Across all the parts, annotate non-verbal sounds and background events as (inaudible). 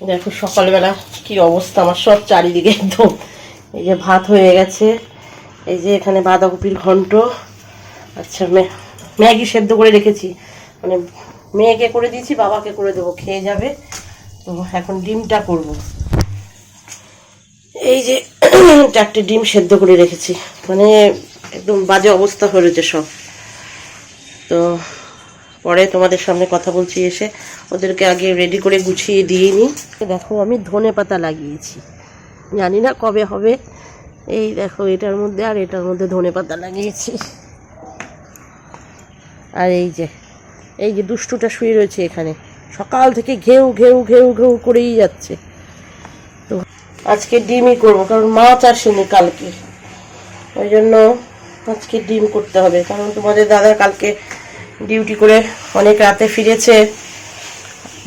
দেখো সকালবেলা কি অবস্থা, আমার সব চারিদিকে একদম এই যে ভাত হয়ে গেছে, এই যে এখানে বাঁধাকপির ঘন্ট আচ্ছা ম্যাগি সেদ্ধ করে রেখেছি মানে মেয়েকে করে দিয়েছি, বাবাকে করে দেবো, খেয়ে যাবে, তো এখন ডিমটা করব। এই যে (clears throat) চারটে ডিম সেদ্ধ করে রেখেছি মানে একদম বাজে অবস্থা হয়ে রয়েছে সব, তো পরে তোমাদের সামনে কথা বলছি এসে ওদেরকে আগে রেডি করে গুছিয়ে দিয়ে নিই দেখো, আমি ধনে পাতা লাগিয়েছি। জানি না কবে হবে। এই দেখো, এটার মধ্যে আর এটার মধ্যে ধনে পাতা লাগিয়েছি। আর এই যে এই যে দুষ্টুটা শুয়ে রয়েছে এখানে। সকাল থেকে ঘেউ ঘেউ ঘেউ ঘেউ করেই যাচ্ছে। তো আজকে ডিমই করব, কারণ মাছ আসেনি কালকে। ওই জন্য আজকে ডিম করতে হবে। কারণ তোমাদের দাদা কালকে ডিউটি করে অনেক রাতে ফিরেছে,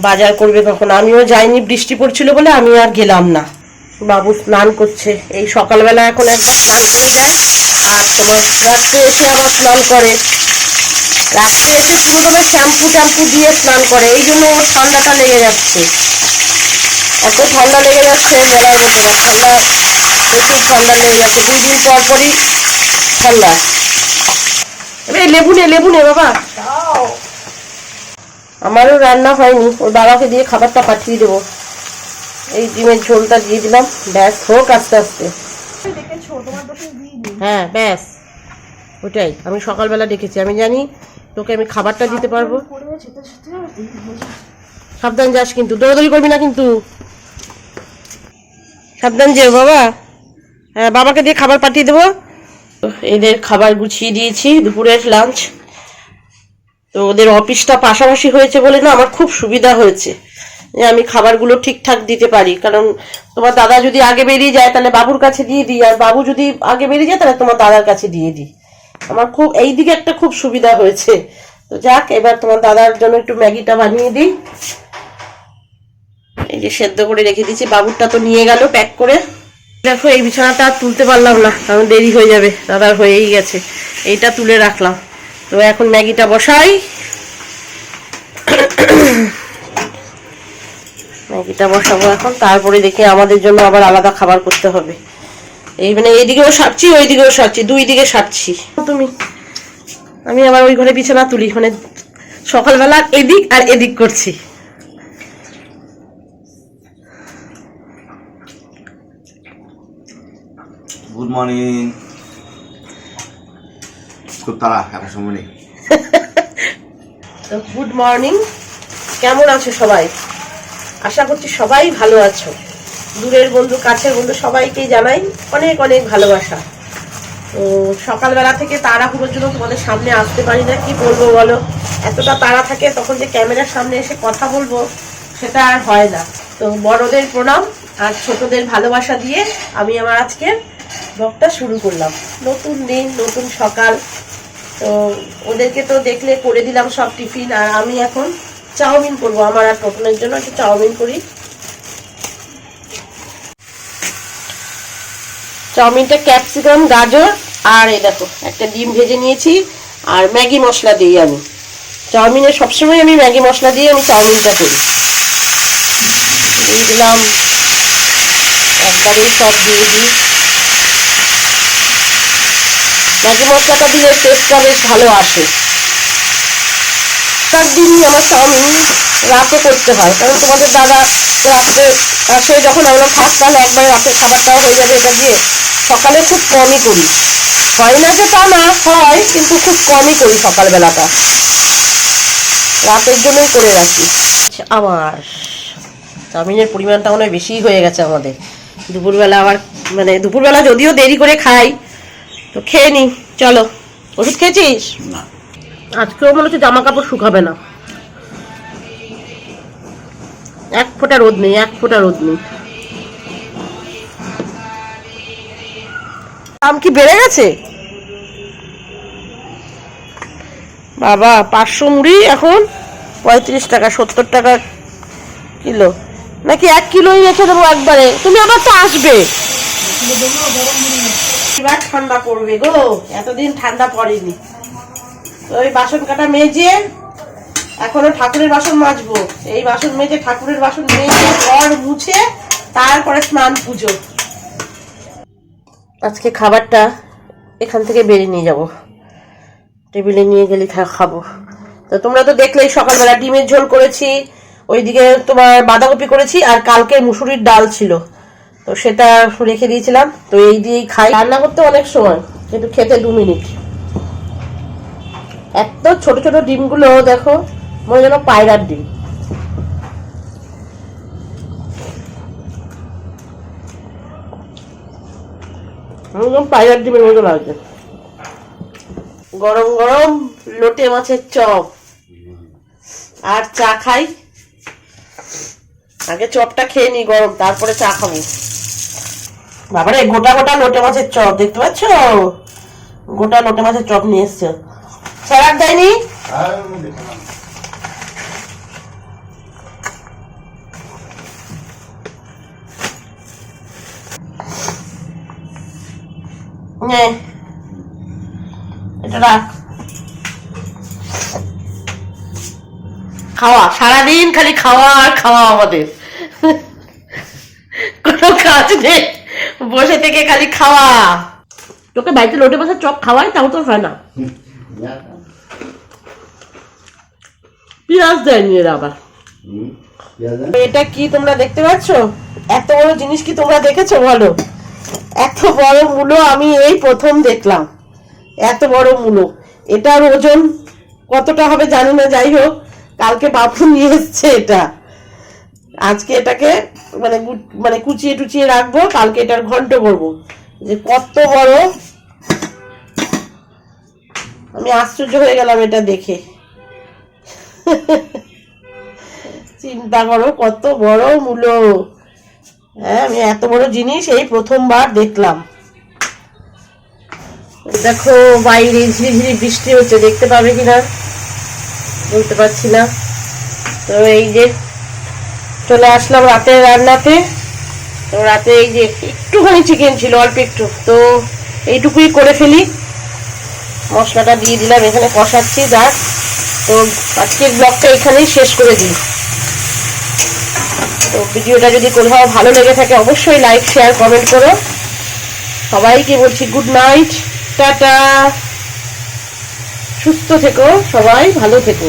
বাজার করবে কখন আমিও যাইনি, বৃষ্টি পড়ছিল বলে আমি আর গেলাম না। বাবু স্নান করছে। এই সকালবেলা এখন একবার স্নান করে যায়, আর তোমার রাত্রে এসে আবার স্নান করে। রাত্রে এসে পুরো তোমার শ্যাম্পু ট্যাম্পু দিয়ে স্নান করে। এই জন্য ওর ঠান্ডাটা লেগে যাচ্ছে। এত ঠান্ডা লেগে যাচ্ছে বলার মতো না ঠান্ডা, প্রচুর ঠান্ডা লেগে যাচ্ছে। দুই দিন পর পরই ঠান্ডা। এবার এই লেবু নে লেবু নে বাবা। আমারও রান্না হয়নি। ওর বাবাকে দিয়ে খাবারটা পাঠিয়ে দেবো। এই ডিমের ঝোলটা দিয়ে দিলাম। ব্যাস হোক আস্তে আস্তে। হ্যাঁ ব্যাস। ওটাই আমি সকালবেলা ডেকেছি। আমি জানি তোকে আমি খাবারটা দিতে পারব। সাবধান যাস কিন্তু দৌড়াদৌড়ি করবি না কিন্তু। সাবধান যেও বাবা। হ্যাঁ বাবাকে দিয়ে খাবার পাঠিয়ে দেবো। এদের খাবার গুছিয়ে দিয়েছি, দুপুরের লাঞ্চ তো ওদের অফিসটা পাশাপাশি হয়েছে বলে না আমার খুব সুবিধা হয়েছে যে আমি খাবারগুলো ঠিকঠাক দিতে পারি। কারণ তোমার দাদা যদি আগে বেরিয়ে যায় তাহলে বাবুর কাছে দিয়ে দিই, আর বাবু যদি আগে বেরিয়ে যায় তাহলে তোমার দাদার কাছে দিয়ে দিই। আমার খুব, এই দিকে একটা খুব সুবিধা হয়েছে। তো যাক, এবার তোমার দাদার জন্য একটু ম্যাগিটা বানিয়ে দিই। এই যে সেদ্ধ করে রেখে দিয়েছি, বাবুরটা তো নিয়ে গেল প্যাক করে। দেখো, এই বিছানাটা আর তুলতে পারলাম না, কারণ দেরি হয়ে যাবে। দাদার হয়েই গেছে। এইটা তুলে রাখলাম। তো এখন ম্যাগিটা বসাই। ম্যাগিটা বসাবো এখন। তারপরে দেখি আমাদের জন্য আবার আলাদা খাবার করতে হবে। এই মানে এইদিকেও সারছি, ওইদিকেও সারছি, দুই দিকে সারছি। তুমি, আমি আবার ওই ঘরে বিছানা তুলি মানে সকালবেলা এদিক আর এদিক করছি। মর্নিং খুব তারা এখন সময় নেই। (laughs) গুড মর্নিং কেমন আছো সবাই? আশা করছি সবাই ভালো আছো। দূরের বন্ধু, কাছের বন্ধু সবাইকেই জানাই অনেক অনেক ভালোবাসা। তো সকালবেলা থেকে তাড়াহুড়োর জন্য তোমাদের সামনে আসতে পারি না। কি বলব বলো? এতটা তাড়া থাকে, তখন যে ক্যামেরার সামনে এসে কথা বলব, সেটা আর হয় না। তো বড়দের প্রণাম আর ছোটদের ভালোবাসা দিয়ে আমি আমার আজকের ব্লগটা শুরু করলাম। নতুন দিন, নতুন সকাল। তো ওদেরকে তো দেখলে করে দিলাম সব টিফিন। আর আমি এখন চাউমিন করব আমার আর টোটনের জন্য একটু চাউমিন করি। চাউমিনটা ক্যাপসিকাম, গাজর আর এই দেখো, একটা ডিম ভেজে নিয়েছি। আর ম্যাগি মশলা দিই আমি। চাউমিনে সবসময় আমি ম্যাগি মশলা দিয়ে আমি চাউমিনটা করি। দিয়ে দিলাম। একবারেই সব দিয়ে দিই। ম্যাগি মশলাটা দিলে টেস্টটা বেশ ভালো আসে। তার আমার চাউমিন রাতে করতে হয়, কারণ তোমাদের দাদা রাত্রে আসে যখন আমরা থাক তাহলে একবারে রাতের খাবারটাও হয়ে যাবে এটা দিয়ে সকালে খুব কমই করি। হয় না যে তা না হয়, কিন্তু খুব কমই করি সকালবেলাটা। রাতের জন্যই করে রাখি। আমার চাউমিনের পরিমাণটা মনে হয় বেশিই হয়ে গেছে আমাদের। দুপুরবেলা আবার মানে দুপুরবেলা যদিও দেরি করে খাই তো খেয়ে নি চলো। ওষুধ খেয়েছিস? না। আজকেও মনে হচ্ছে জামা কাপড় শুকাবে না। এক ফোঁটা রোদ নেই এক ফোঁটা রোদ নেই। দাম কি বেড়ে গেছে? বাবা পাঁচশো মুড়ি এখন? পঁয়ত্রিশ টাকা সত্তর টাকা কিলো। নাকি এক কিলোই রেখে দেবো একবারে? তুমি আবার তো আসবে। এবার ঠান্ডা পড়বে গো? এতদিন ঠান্ডা পড়েনি। ওই বাসন কাটা মেজে এখনও ঠাকুরের বাসন মাজবো। এই বাসন মেজে ঠাকুরের বাসন মেজে ঘর মুছে তারপরে স্নান পুজো। আজকে খাবারটা এখান থেকে বেরিয়ে নিয়ে যাব। টেবিলে নিয়ে গেলে খাব। তো তোমরা তো দেখলেই সকালবেলা ডিমের ঝোল করেছি, ওইদিকে তোমার বাঁধাকপি করেছি আর কালকে মুসুরির ডাল ছিল। তো সেটা রেখে দিয়েছিলাম। তো এই দিয়েই খাই। রান্না করতে অনেক সময়, কিন্তু খেতে দু মিনিট। এত ছোট ছোট ডিমগুলো, দেখো, মনে যেন পায়রার ডিম। পায়রার ডিমের মতো লাগছে। গরম গরম লোটে মাছের চপ। আর চা খাই। আগে চপটা খেয়ে নি, গরম, তারপরে চা খাব। বাবারে, গোটা গোটা লোটে মাছের চপ, দেখতে পাচ্ছ? গোটা লোটে মাছের চপ নিয়ে এসছে। স্যালাড দেয়নি? এটা রাখ। খাওয়া, সারাদিন খালি খাওয়া আর খাওয়া আমাদের। কোনো কাজ নেই। বসে থেকে খালি খাওয়া। তোকে বাড়িতে লোটে বসে চপ খাওয়াই তাও তো হয় না। পেঁয়াজ দেয়নি এরা আবার। এটা কি তোমরা দেখতে পাচ্ছ? এত বড় জিনিস কি তোমরা দেখেছ বলো? এত বড় মূলো আমি এই প্রথম দেখলাম। এত বড় মূলো। এটার ওজন কতটা হবে জানি না যাই হোক কালকে বাপু নিয়ে এসছে এটা। আজকে এটাকে মানে মানে কুচিয়ে টুচিয়ে রাখব, কালকে এটার ঘন্ট করব যে কত বড় আমি আশ্চর্য হয়ে গেলাম এটা দেখে। চিন্তা করো, কত বড় মূলো হ্যাঁ আমি এত বড় জিনিস এই প্রথমবার দেখলাম। দেখো, বাইরে ঝিরি ঝিরি বৃষ্টি হচ্ছে, দেখতে পাবে কিনা? বলতে পারছি না। তো এই যে চলে আসলাম রাতের রান্নাতে। তো রাতে এই যে একটুখানি চিকেন ছিল, অল্প একটু। তো এইটুকুই করে ফেলি। মশলাটা দিয়ে দিলাম, এখানে কষাচ্ছি, যাক। তো আজকের ব্লগটা এখানেই শেষ করে দিই। তো ভিডিওটা যদি কোথাও ভালো লেগে থাকে, অবশ্যই লাইক শেয়ার কমেন্ট করো। সবাইকে বলছি গুড নাইট টাটা। সুস্থ থেকো, সবাই ভালো থেকো।